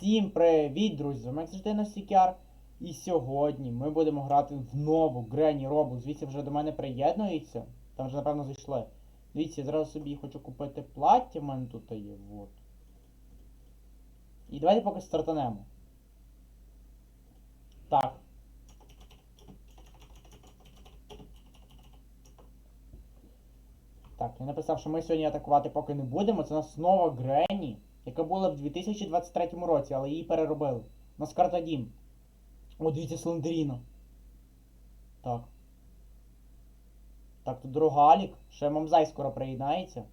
Всім привіт, друзі! З вами як завжди на Сікяр. І сьогодні ми будемо грати в нову Грені Roblox. Звідси вже до мене приєднується. Там вже, напевно, зайшли. Дивіться, я зразу собі хочу купити плаття, в мене тут є. Вот. І давайте поки стартанемо. Так. Так, я написав, що ми сьогодні атакувати поки не будемо. Це у нас нова Грені, яка була в 2023 році, але її переробили. У нас карта Дім. О, дивіться, Слендеріна. Так. Так, тут Рогалік. Ще Мамзай скоро приєднається.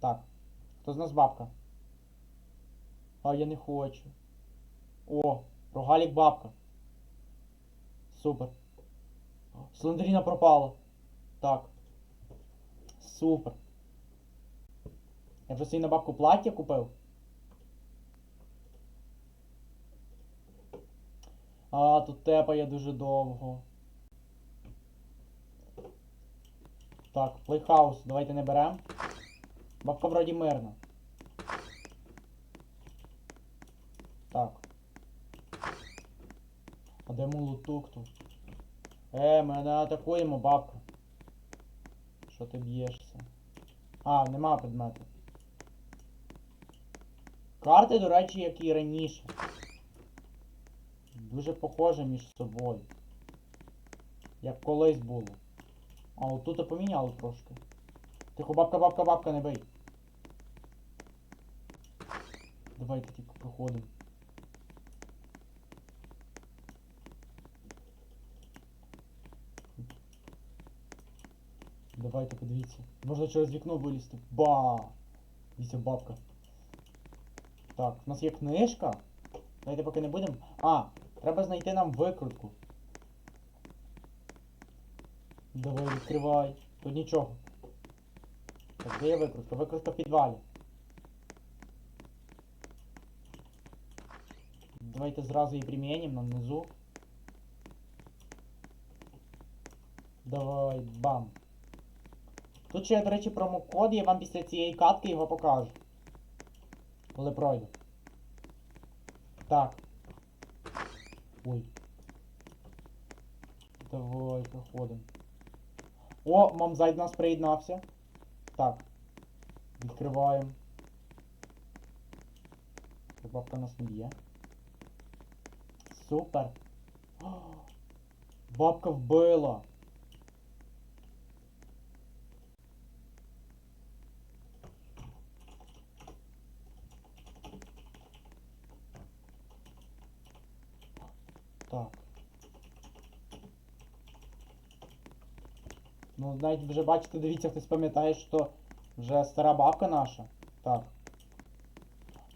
Так. Хто з нас бабка? А, я не хочу. О, Рогалік бабка. Супер. Слендеріна пропала. Так. Супер. Я вже собі на бабку плаття купив. А, тут тепає дуже довго. Так, плейхаус, давайте не беремо. Бабка вроді мирна. Так. А де молоток тут? Е, ми не атакуємо, бабка. Що ти б'єшся? А, нема предмету. Карти, до речі, як і раніше. Дуже похожі між собою. Як колись було. А от тут поміняло трошки. Тихо, бабка, бабка, бабка, не бий. Давайте тільки проходимо. Давайте подивіться. Можна через вікно вилізти. Ба! Дивіться, бабка. Так, у нас є книжка. Давайте поки не будемо. А, треба знайти нам викрутку. Давай, відкривай. Тут нічого. Так, де є викрутка? Викрутка в підвалі. Давайте зразу її примінимо на низу. Давай, бам. Тут ще до речі, промокод, я вам після цієї катки його покажу. Коли пройду. Так. Ой. Давай, проходимо. О, мамзай до нас приєднався. Так. Відкриваємо. Бабка нас не б'є. Супер. Бабка вбила. Так. Ну, навіть вже бачите, дивіться, хтось пам'ятає, що вже стара бабка наша. Так.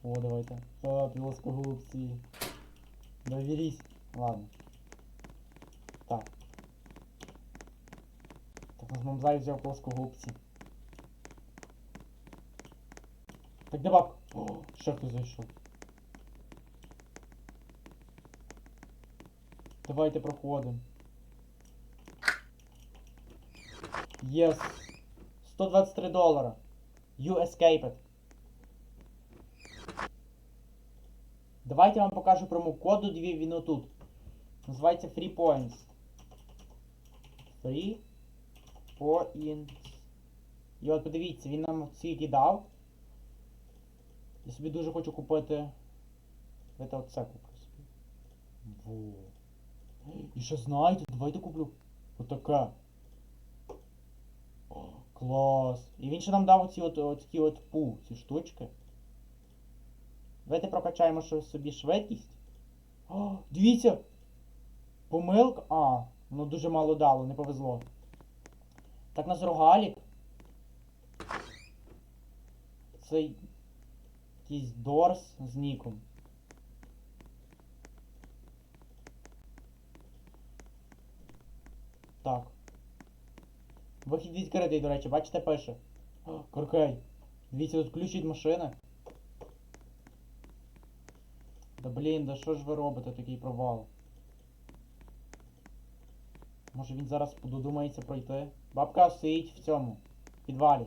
О, давайте. А, плоскогубці. Довірісь. Ладно. Так. Так, нас мамзай взяв плоскогубці. Так де бабка? О, ще хтось зайшов. Давайте проходимо. Єс. 123 долара. You escaped. Давайте я вам покажу промокоду, дві він отут. Називається Free Points. Free Points. І от подивіться, він нам скільки дав. Я собі дуже хочу купити. Давайте оце куплю собі. Во. І ще знаєте, давайте куплю отаке. Клас. І він ще нам дав оці от, такі от пу, ці штучки. Давайте прокачаємо собі швидкість. О, дивіться! Помилка. А, воно дуже мало дало, не повезло. Так нас рогалік. Це якийсь Дорс з ніком. Так. Вихід відкритий, до речі, бачите, пише. О, Коркей. Дивіться, тут ключ від машини. Да блін, да що ж ви робите такий провал? Може він зараз додумається пройти? Бабка стоїть в цьому. В підвалі.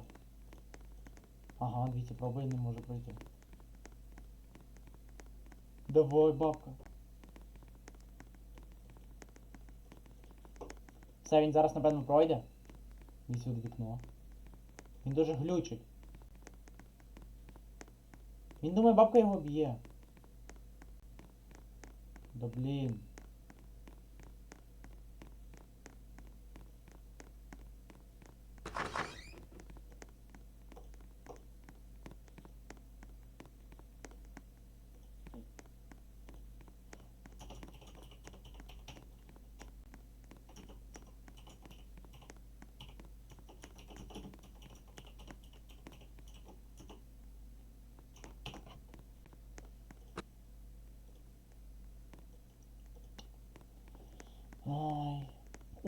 Ага, дивіться, пробує не може пройти. Давай, бабка. Все, він зараз, напевно, пройде. Відсюди вікно. Він дуже глючить. Він думає, бабка його б'є. Да блін.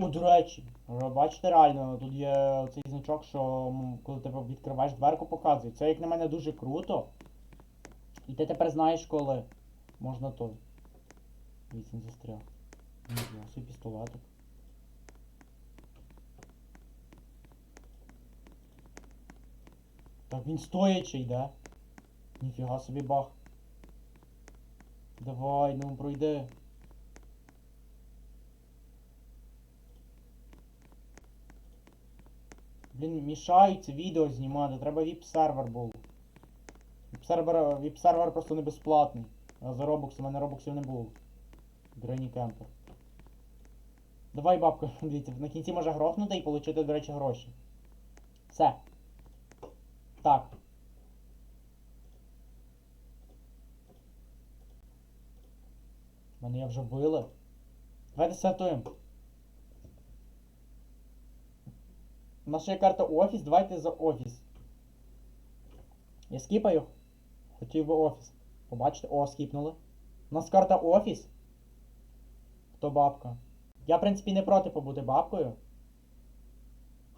О, до речі, бачите реально, тут є цей значок, що коли ти відкриваєш дверку, показує. Це як на мене дуже круто. І ти тепер знаєш, коли можна той. Він застряг. Собі пістолетик. Так він стоячий, да? Ніфіга собі бах. Давай, ну пройди. Блін, мішається відео знімати, треба віп-сервер був. Віп-сервер, віп-сервер просто не безплатний. А за робокс, у мене робоксів не було. Грені кемпер. Давай, бабка, дивіться, на кінці може грохнути і отримати, до речі, гроші. Все. Так. Мене я вже вбили. Давайте святуємо. У нас ще є карта офіс, давайте за офіс. Я скіпаю. Хотів би офіс. Побачите? О, скіпнули. У нас карта офіс. Хто бабка? Я, в принципі, не проти побути бабкою.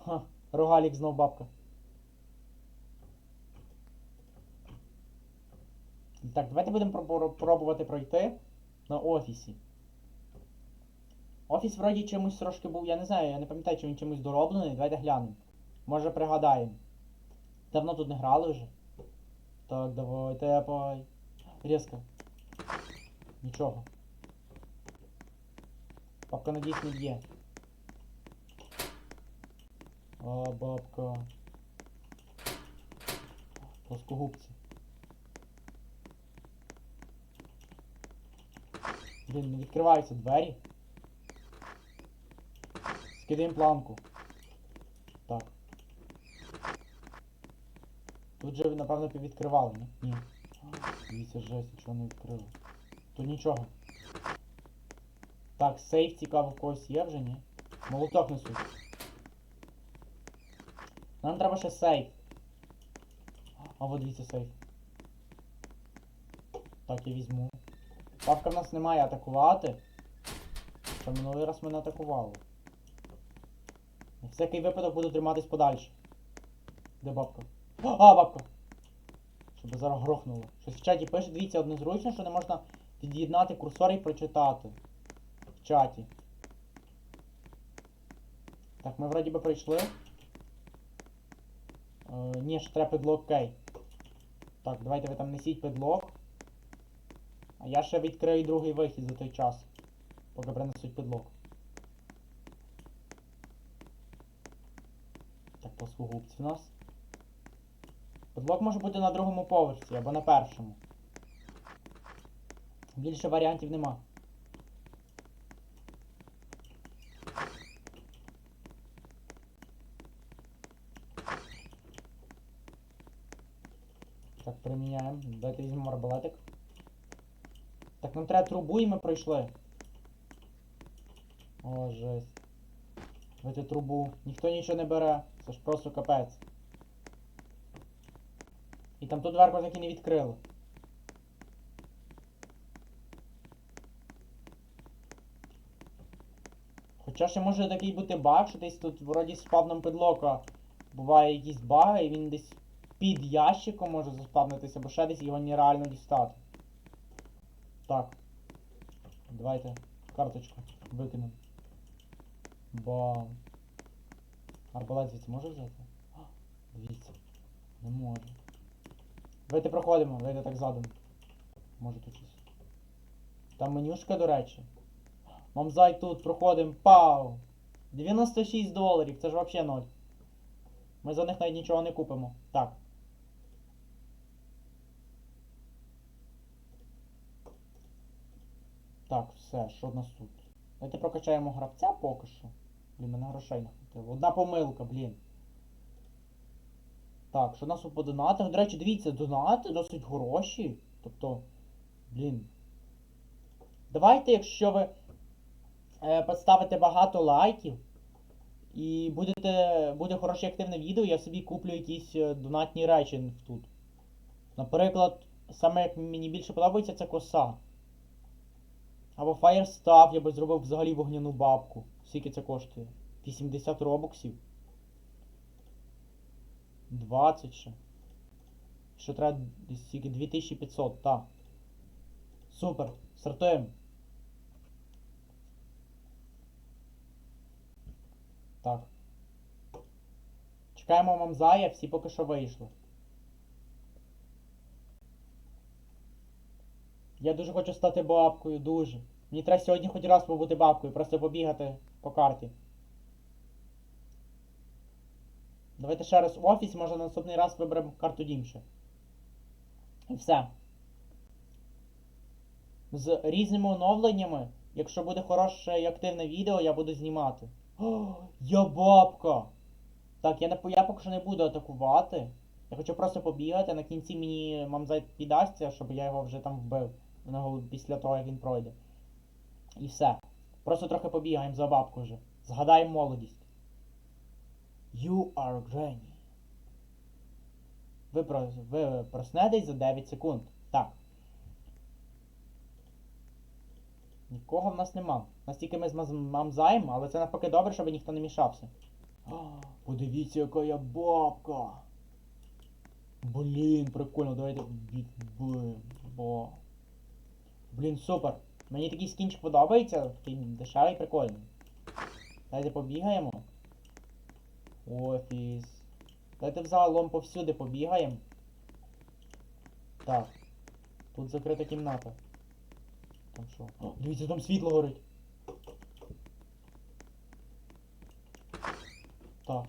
Ха, рогалік знов бабка. Так, давайте будемо пробувати пройти на офісі. Офіс вроді чимось трошки був, я не знаю, я не пам'ятаю, чи він чимось дороблений. Давайте глянемо. Може пригадаємо. Давно тут не грали вже. Так, давай, тепай. Різко. Нічого. Бабка надіюсь не б'є. А, бабка. Плоскогубці. Блін, не відкриваються двері. Скидаємо планку. Так. Тут же, напевно, відкривали, ні? Ні. Дивіться, жесть, нічого не відкрили. Тут нічого. Так, сейф цікаво в когось є вже, ні? Молоток несуть. Нам треба ще сейф. А от дивіться сейф. Так, я візьму. Папка в нас немає атакувати. Що минулий раз мене атакували. Всякий випадок буду триматись подальше. Де бабка? А, бабка! Щоб зараз грохнуло. Щось в чаті пише, дивіться, однозручно, що не можна під'єднати курсор і прочитати. В чаті. Так, ми вроді би прийшли. Е, ні, ще треба підлог кей. Так, давайте ви там несіть підлог. А я ще відкрию другий вихід за той час. Поки принесуть підлог. Плоскогубці в нас. Підлог може бути на другому поверсі або на першому. Більше варіантів нема. Так, приміняємо. Давайте візьмемо арбалетик. Так, нам треба трубу і ми пройшли. О, жесть. Давайте трубу. Ніхто нічого не бере. Це ж просто капець. І там ту дверку так і не відкрили. Хоча ще може такий бути баг, що десь тут вроді спавном підлока буває якісь баги, і він десь під ящиком може заспавнитися, бо ще десь його нереально дістати. Так. Давайте карточку викинемо. Бам. Арбалет звідси може взяти? Дивіться. Не може. Давайте проходимо, давайте так задом. Може тут щось. Там менюшка, до речі. Мамзай тут проходимо. Пау! 96 доларів, це ж взагалі ноль. Ми за них навіть нічого не купимо. Так. Так, все, що в нас тут? Давайте прокачаємо гравця поки що. Мене грошей не хватило. Одна помилка, блін. Так, що в нас по донатах? До речі, дивіться, донати досить хороші. Тобто, блін. Давайте, якщо ви е, поставите багато лайків і будете, буде хороше активне відео, я собі куплю якісь е, донатні речі тут. Наприклад, саме як мені більше подобається, це коса. Або Firestaff, я би зробив взагалі вогняну бабку. Скільки це коштує? 80 робоксів. 20 ще. Що треба скільки? 2500, так. Супер. Стартуємо. Так. Чекаємо мамзая, всі поки що вийшли. Я дуже хочу стати бабкою, дуже. Мені треба сьогодні хоч раз побути бабкою, просто побігати по карті. Давайте ще раз офіс, може на наступний раз виберемо карту Дімше. І все. З різними оновленнями, якщо буде хороше і активне відео, я буду знімати. О, я бабка! Так, я, не, я поки що не буду атакувати. Я хочу просто побігати, на кінці мені мамзай піддасться, щоб я його вже там вбив. Після того, як він пройде. І все. Просто трохи побігаємо за бабку вже. Згадаємо молодість. You are granny. Ви, про, ви проснетесь за 9 секунд. Так. Нікого в нас нема. Настільки ми з мамзаєм, але це навпаки добре, щоб ніхто не мішався. А, подивіться, яка я бабка. Блін, прикольно, давайте. Бо. Блін, супер. Мені такий скінчик подобається, такий дешевий, прикольний. Давайте побігаємо. Офіс. Давайте взагалом повсюди побігаємо. Так. Тут закрита кімната. Там що? О, дивіться, там світло горить. Так.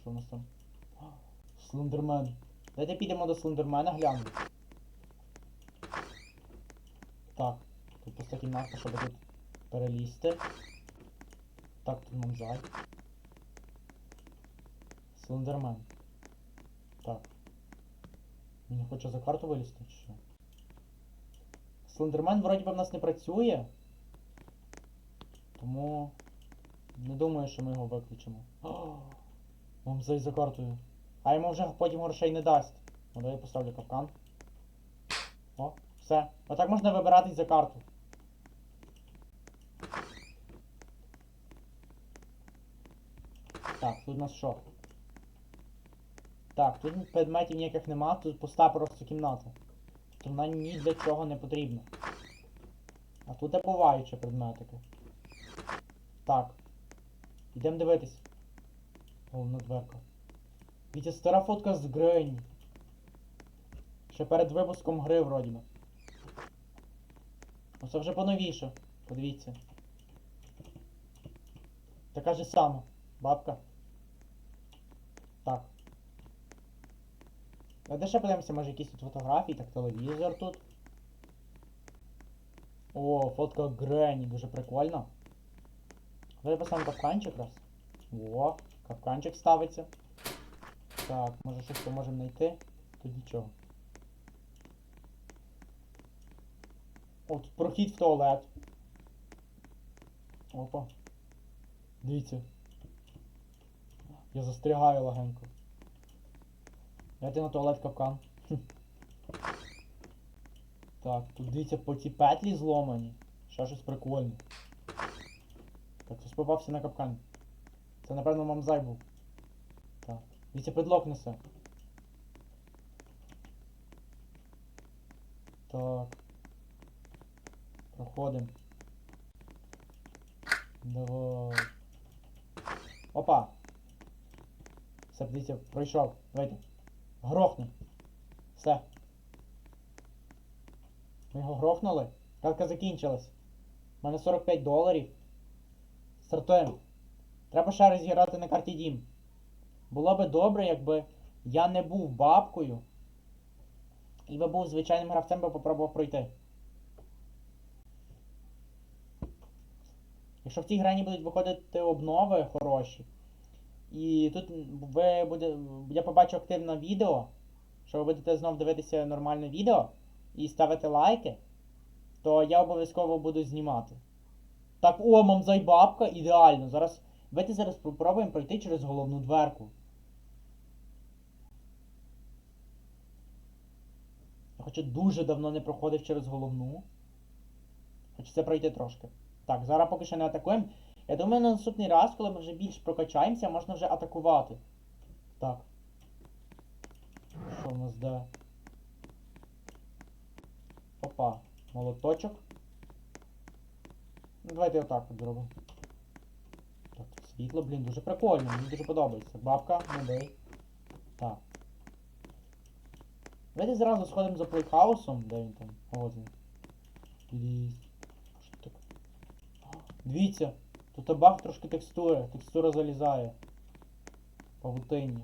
Що у нас там? А, Слендермен. Давайте підемо до Слендермена глянемо. Так, тут пуста кімната, щоб тут перелізти. Так, тут мамзай. Слендермен. Так. Він хоче за карту вилізти, чи що? Слендермен вроді би в нас не працює. Тому не думаю, що ми його виключимо. Мамзай за картою. А йому вже потім грошей не дасть. Ну давай я поставлю капкан. О, все. Отак можна вибиратись за карту. Так, тут у нас що? Так, тут предметів ніяких нема, тут пуста просто кімната. То вона ні для чого не потрібна. А тут і буваючі предметики. Так. Ідемо дивитись. Головна дверка. Вітя стара фотка з Гренні. Ще перед випуском гри вроді би. Ну це вже поновіше. Подивіться. Така же сама. Бабка. Так. А де ще подивимося, може якісь тут фотографії, так телевізор тут. О, фотка Гренні, дуже прикольно. Давай поставимо капканчик раз. О, капканчик ставиться. Так, може щось поможемо знайти. Тут нічого. О, прохід в туалет. Опа. Дивіться. Я застрягаю легенько. Дайте на туалет капкан. Так, тут дивіться по ці петлі зломані. Ще щось прикольне. Так, хтось попався на капкан. Це, напевно, мамзай був. Так. Дивіться, педлок несе. Так. Проходимо. Давай. Опа! Все, дивіться, пройшов. Давайте. Грохни. Все. Ми його грохнули. Картка закінчилась. У мене 45 доларів. Стартуємо. Треба ще раз зіграти на карті Дім. Було би добре, якби я не був бабкою. І би був звичайним гравцем, би попробував пройти. Якщо в цій грані будуть виходити обнови хороші, і тут ви буде, я побачу активне відео, що ви будете знов дивитися нормальне відео і ставити лайки, то я обов'язково буду знімати. Так, о, мамзай бабка, ідеально. Зараз. Давайте зараз спробуємо пройти через головну дверку. Хоча дуже давно не проходив через головну. Хочеться пройти трошки. Так, зараз поки що не атакуємо. Я думаю, на наступний раз, коли ми вже більш прокачаємося, можна вже атакувати. Так. Що в нас де? Опа, молоточок. Ну, давайте отак от зробимо. Так, світло, блін, дуже прикольно, мені дуже подобається. Бабка, бий. Так. Давайте зразу сходимо за плейхаусом, де він там? Ось він. Дивіться, тут баг трошки текстури, текстура залізає. Павутиння.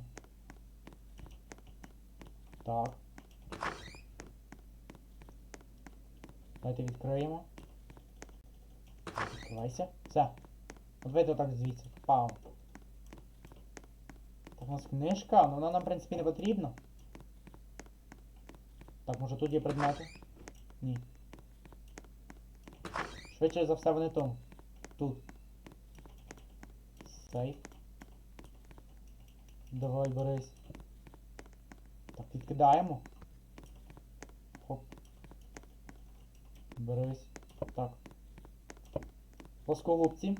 Так. Давайте відкриємо. Відкривайся. Все. От давайте отак звідси. Пау. Так, у нас книжка, але вона нам, в принципі, не потрібна. Так, може тут є предмети? Ні. Швидше за все вони там. Тут. Сейф. Давай, берись. Так, відкидаємо. Хоп. Берись. Так. Плоскогубці.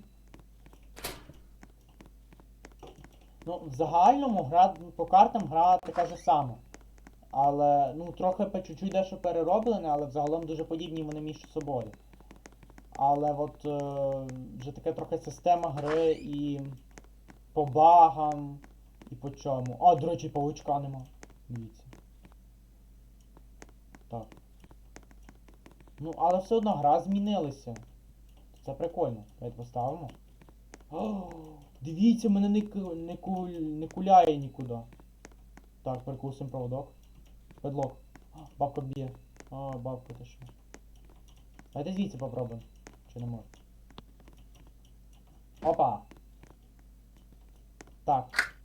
Ну, в загальному гра по картам гра така ж сама. Але, ну, трохи по чуть-чуть дещо перероблене, але взагалом дуже подібні вони між собою. Але от е, вже таке трохи система гри і по багам, і по чому. А, до речі, павучка нема. Дивіться. Так. Ну, але все одно гра змінилася. Це прикольно. Давайте поставимо. О, дивіться, мене не, не, куль, не куляє нікуди. Так, перекусимо проводок. Педлок. Бабка б'є. А, бабка ти що. Давайте звідси попробуємо. Чи не може? Опа. Так.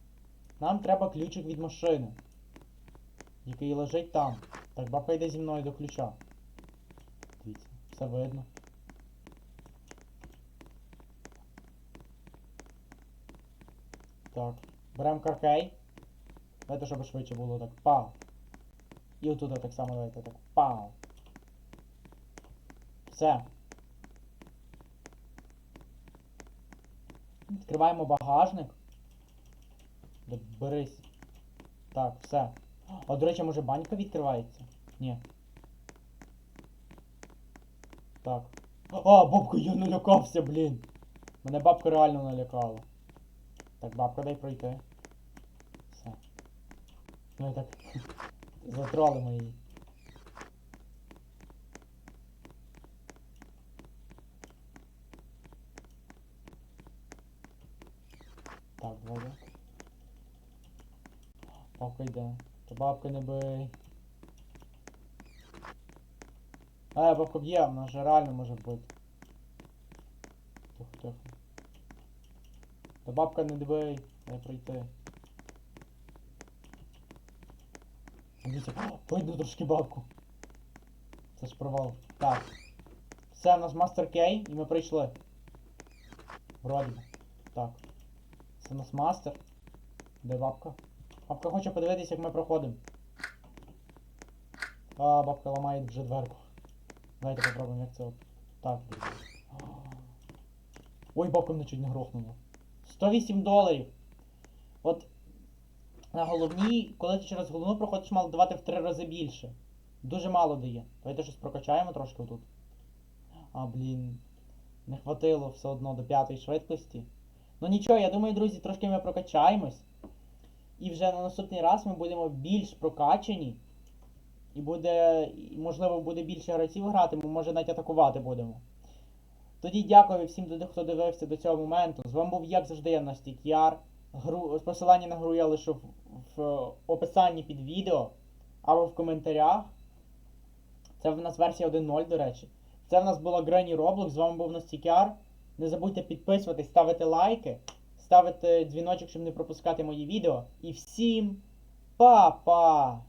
Нам треба ключик від машини. Який лежить там. Так, бабка йде зі мною до ключа. Дивіться, все видно. Так. Беремо каркей. Давайте, щоб швидше було так. Пау. І отут так само давайте так. Пау. Все. Відкриваємо багажник. Да Берись. Так, все. А, до речі, може банька відкривається? Ні. Так. А, бабка, я налякався, блін. Мене бабка реально налякала. Так, бабка, дай пройти. Все. Ну і так. Затролимо її. Так, Бабка йде. Та бабка не бий. А, бабка б'є, вона ж реально може бути. Тихо, тихо. Та бабка не бий, дай пройти. Дивіться, видно трошки бабку. Це ж провал. Так. Все, у нас мастер кей, і ми прийшли. Вроді. Так. Нас мастер. Де бабка? Бабка хоче подивитися, як ми проходимо. А, бабка ламає вже дверку. Давайте попробуємо, як це от. Так. Ой, бабка мене чуть не грохнула. 108 доларів. От на головній, коли ти через головну проходиш, мало давати в три рази більше. Дуже мало дає. Давайте щось прокачаємо трошки отут. А, блін. Не хватило все одно до п'ятої швидкості. Ну нічого, я думаю, друзі, трошки ми прокачаємось. І вже на наступний раз ми будемо більш прокачані. і буде, можливо, буде більше гравців грати, ми може навіть атакувати будемо. Тоді дякую всім, хто дивився до цього моменту. З вами був, як завжди, я Настік Яр. Гру, посилання на гру я лишу в, в описанні під відео або в коментарях. Це в нас версія 1.0, до речі. Це в нас була Грені Roblox, з вами був Настік Яр. Не забудьте підписуватись, ставити лайки, ставити дзвіночок, щоб не пропускати мої відео. І всім па-па!